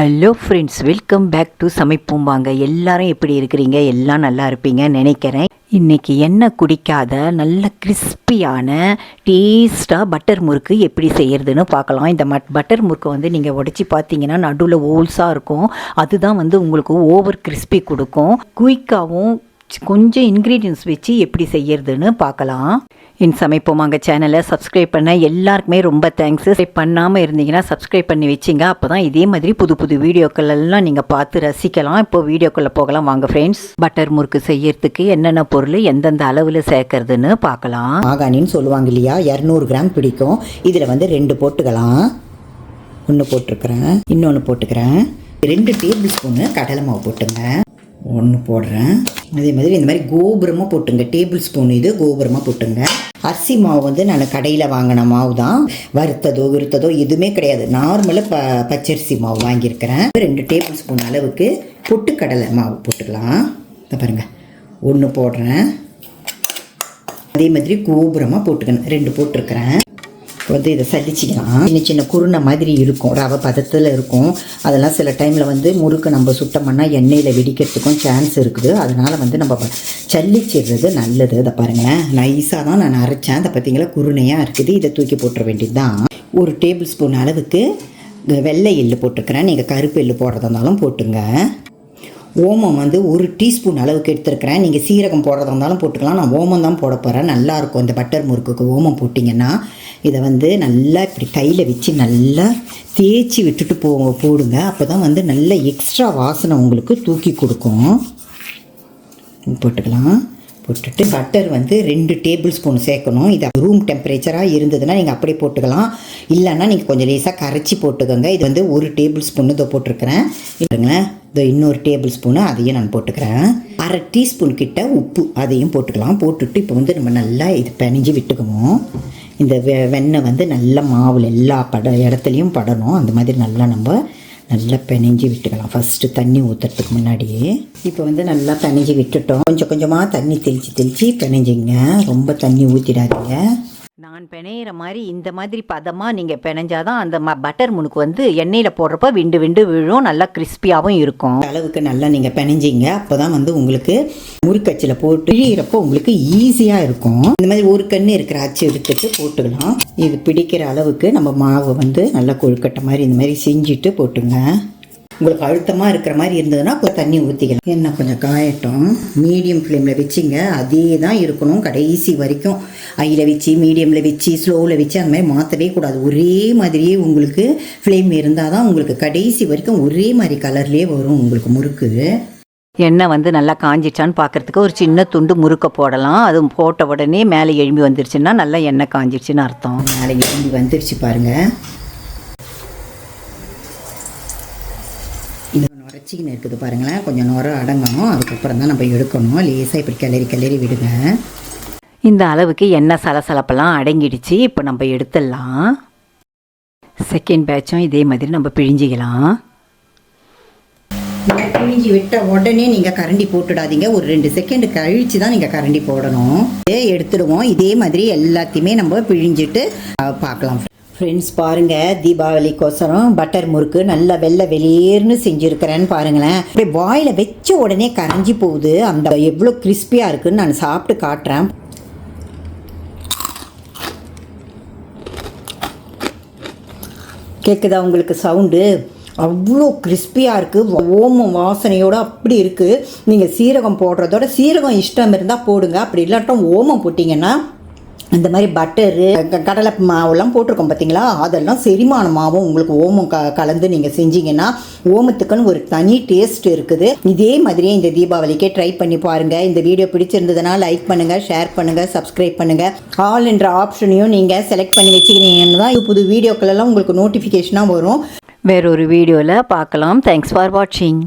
Hello friends welcome back to சமைப்போம் வாங்க எல்லாரும் எப்படி இருக்கிறீங்க? எல்லாம் நல்லா இருப்பீங்க நினைக்கிறேன். இன்றைக்கி எண்ணெய் குடிக்காத நல்ல கிறிஸ்பியான டேஸ்ட்டாக பட்டர் முறுக்கு எப்படி செய்கிறதுன்னு பார்க்கலாம். இந்த மட் பட்டர் முறுக்கு வந்து நீங்கள் உடச்சி பார்த்தீங்கன்னா நடுவில் ஓல்ஸாக இருக்கும். அதுதான் வந்து உங்களுக்கு ஓவர் கிறிஸ்பி கொடுக்கும். குயிக்காகவும் கொஞ்சம் இன்க்ரீடியன்ஸ் வச்சு எப்படி செய்யறதுன்னு பார்க்கலாம். என் சமைப்போமாங்க சேனலை சப்ஸ்கிரைப் பண்ண எல்லாருக்குமே ரொம்ப தேங்க்ஸ் பண்ணாமல் இருந்தீங்கன்னா சப்ஸ்கிரைப் பண்ணி வச்சிங்க. அப்போ தான் இதே மாதிரி புது புது வீடியோக்கள் எல்லாம் நீங்கள் பார்த்து ரசிக்கலாம். இப்போ வீடியோக்குள்ளே போகலாம். வாங்க ஃப்ரெண்ட்ஸ் பட்டர் முறுக்கு செய்யறதுக்கு என்னென்ன பொருள் எந்தெந்த அளவில் சேர்க்கறதுன்னு பார்க்கலாம். ஆகானின்னு சொல்லுவாங்க இல்லையா? இரநூறு கிராம் பிடிக்கும். இதில் வந்து ரெண்டு போட்டுக்கலாம். ஒன்று போட்டிருக்கிறேன். இன்னொன்று போட்டுக்கிறேன். ரெண்டு டேபிள் ஸ்பூனு கடலை மாவு போட்டுங்க. ஒன்று போடுறேன். அதே மாதிரி இந்த மாதிரி கோபுரமாக போட்டுங்க. டேபிள் ஸ்பூன் இது கோபுரமாக போட்டுங்க. அரிசி மாவு வந்து நான் கடையில் வாங்கின மாவு தான் வறுத்ததோ விறுத்ததோ எதுவுமே கிடையாது. நார்மலாக ப பச்சரிசி மாவு வாங்கியிருக்கிறேன். ரெண்டு டேபிள் ஸ்பூன் அளவுக்கு பொட்டுக்கடலை மாவு போட்டுக்கலாம். பாருங்கள் ஒன்று போடுறேன். அதே மாதிரி கோபுரமாக போட்டுக்கணும். ரெண்டு போட்டிருக்கிறேன். வந்து இதை சலிச்சிக்கலாம். சின்ன சின்ன குருணை மாதிரி இருக்கும். ரவை பதத்தில் இருக்கும். அதெல்லாம் சில டைமில் வந்து முறுக்கு நம்ம சுட்டோம்னா பண்ணால் எண்ணெயில் வெடிக்கிறதுக்கும் சான்ஸ் இருக்குது. அதனால் வந்து நம்ம சல்லிச்சிடுறது நல்லது. அதை பாருங்களேன். நைஸாக தான் நான் அரைச்சேன். அதை பார்த்தீங்களா குருணையாக இருக்குது. இதை தூக்கி போட்டுற வேண்டியது தான் ஒரு டேபிள் ஸ்பூன் அளவுக்கு வெள்ளை எள்ளு போட்டிருக்கிறேன். நீங்கள் கருப்பு எள்ளு போடுறதா இருந்தாலும் போட்டுங்க. ஓமம் வந்து ஒரு டீஸ்பூன் அளவுக்கு எடுத்துருக்கிறேன். நீங்கள் சீரகம் போடுறதா இருந்தாலும் போட்டுக்கலாம். நான் ஓமம் தான் போட போகிறேன் நல்லாயிருக்கும் இந்த பட்டர் முறுக்குக்கு ஓமம் போட்டிங்கன்னா இதை வந்து நல்லா இப்படி கையில் வச்சு நல்லா தேய்ச்சி விட்டுட்டு போ போடுங்க. அப்போ தான் வந்து நல்ல எக்ஸ்ட்ரா வாசனை உங்களுக்கு தூக்கி கொடுக்கும். போட்டுக்கலாம். போட்டுட்டு பட்டர் வந்து ரெண்டு டேபிள் ஸ்பூன் சேர்க்கணும். இது ரூம் டெம்பரேச்சராக இருந்ததுன்னா நீங்கள் அப்படியே போட்டுக்கலாம். இல்லைன்னா நீங்கள் கொஞ்சம் லேசாக கரைச்சி போட்டுக்கோங்க. இது வந்து ஒரு டேபிள் ஸ்பூன் இதோ போட்டிருக்கிறேன். இல்லைங்களேன் இதோ இன்னொரு டேபிள் ஸ்பூனு அதையும் நான் போட்டுக்கிறேன். அரை டீஸ்பூன் கிட்ட உப்பு அதையும் போட்டுக்கலாம். போட்டுட்டு இப்போ வந்து நம்ம நல்லா இது பிணைஞ்சு விட்டுக்குவோம் இந்த வெ வெண்ணெய் வந்து நல்லா மாவில் எல்லா பட இடத்துலையும் படணும். அந்த மாதிரி நல்லா நம்ம நல்லா பிணைஞ்சி விட்டுக்கலாம். ஃபஸ்ட்டு தண்ணி ஊற்றுறதுக்கு முன்னாடியே. இப்போ வந்து நல்லா பிணைஞ்சி விட்டுட்டோம். கொஞ்சம் கொஞ்சமாக தண்ணி தெளித்து தெளித்து பிணைஞ்சிங்க. ரொம்ப தண்ணி ஊற்றிடாதீங்க நான் பிணையிற மாதிரி இந்த மாதிரி பதமாக நீங்கள் பிணைஞ்சாதான் அந்த ம பட்டர் முனுக்கு வந்து எண்ணெயில் போடுறப்ப விண்டு விண்டு விழும் நல்லா கிறிஸ்பியாகவும் இருக்கும். அளவுக்கு நல்லா நீங்கள் பிணைஞ்சிங்க. அப்போ தான் வந்து உங்களுக்கு முறுக்கச்சில் போட்டு பிழியிறப்போ உங்களுக்கு ஈஸியாக இருக்கும். இந்த மாதிரி ஒரு கண்ணு இருக்கிற அச்சு எடுத்துட்டு போட்டுக்கலாம். இது பிடிக்கிற அளவுக்கு நம்ம மாவு வந்து நல்லா கொழுக்கட்டை மாதிரி இந்த மாதிரி செஞ்சுட்டு போட்டுங்க. உங்களுக்கு அழுத்தமாக இருக்கிற மாதிரி இருந்ததுன்னா கொஞ்சம் தண்ணி ஊற்றிக்கலாம் எண்ணெய் கொஞ்சம் காயட்டும். மீடியம் ஃப்ளேமில் வச்சிங்க. அதே தான் இருக்கணும் கடைசி வரைக்கும். ஐயில் வச்சு மீடியமில் வச்சு ஸ்லோவில் வச்சு அந்த மாதிரி மாற்றவே கூடாது. ஒரே மாதிரியே உங்களுக்கு ஃப்ளேம் இருந்தால் தான் உங்களுக்கு கடைசி வரைக்கும் ஒரே மாதிரி கலர்லேயே வரும் உங்களுக்கு முறுக்கு. எண்ணெய் வந்து நல்லா காஞ்சிச்சான்னு பார்க்கறதுக்கு ஒரு சின்ன துண்டு முறுக்க போடலாம். அது போட்ட உடனே மேலே எழும்பி வந்துருச்சுன்னா நல்லா எண்ணெய் காஞ்சிருச்சுன்னு அர்த்தம். மேலே எழும்பி வந்துருச்சு பாருங்க இது நுரைச்சிக்கின்னு இருக்குது பாருங்களேன். கொஞ்சம் நுர அடங்கணும். அதுக்கப்புறம் தான் நம்ம எடுக்கணும். லேசாக இப்படி கிளறி கிளறி விடுங்க. இந்த அளவுக்கு எண்ணெய் சலசலப்பெல்லாம் அடங்கிடுச்சு. இப்போ நம்ம எடுத்துடலாம். செகண்ட் பேட்சும் இதே மாதிரி நம்ம பிழிஞ்சிக்கலாம். நீங்கள் பிழிஞ்சி விட்ட உடனே நீங்கள் கரண்டி போட்டுடாதீங்க. ஒரு ரெண்டு செகண்ட் கழிச்சு தான் நீங்கள் கரண்டி போடணும். இதே எடுத்துடுவோம். இதே மாதிரி எல்லாத்தையுமே நம்ம பிழிஞ்சிட்டு பார்க்கலாம். ஃப்ரெண்ட்ஸ் பாருங்கள் தீபாவளிக்கோசரம் பட்டர் முறுக்கு நல்லா வெள்ளை வெளியேர்னு செஞ்சுருக்கிறேன்னு பாருங்களேன். அப்படியே வாயில் வச்ச உடனே கரைஞ்சி போகுது. அந்த எவ்வளோ கிறிஸ்பியாக இருக்குன்னு நான் சாப்பிட்டு காட்டுறேன். கேட்குதா உங்களுக்கு சவுண்டு அவ்வளோ கிறிஸ்பியாக இருக்குது ஓமம் வாசனையோடு அப்படி இருக்குது நீங்கள் சீரகம் போடுறதோட சீரகம் இஷ்டம் இருந்தால் போடுங்க. அப்படி இல்லாட்டும் ஓமம் போட்டிங்கன்னா இந்த மாதிரி பட்டரு கடலை மாவுலாம் போட்டிருக்கோம் பார்த்தீங்களா அதெல்லாம் செரிமான மாவும் உங்களுக்கு ஓமம் க கலந்து நீங்கள் செஞ்சீங்கன்னா ஓமத்துக்குன்னு ஒரு தனி டேஸ்ட் இருக்குது. இதே மாதிரியே இந்த தீபாவளிக்கே ட்ரை பண்ணி பாருங்கள் இந்த வீடியோ பிடிச்சிருந்ததுன்னா லைக் பண்ணுங்கள் ஷேர் பண்ணுங்கள் சப்ஸ்கிரைப் பண்ணுங்கள் ஆல் என்ற ஆப்ஷனையும் நீங்கள் செலக்ட் பண்ணி வச்சுக்கிறீங்கன்னு தான் புது வீடியோக்களெல்லாம் உங்களுக்கு நோட்டிஃபிகேஷனாக வரும். வேறொரு வீடியோவில் பார்க்கலாம். தேங்க்ஸ் ஃபார் வாட்சிங்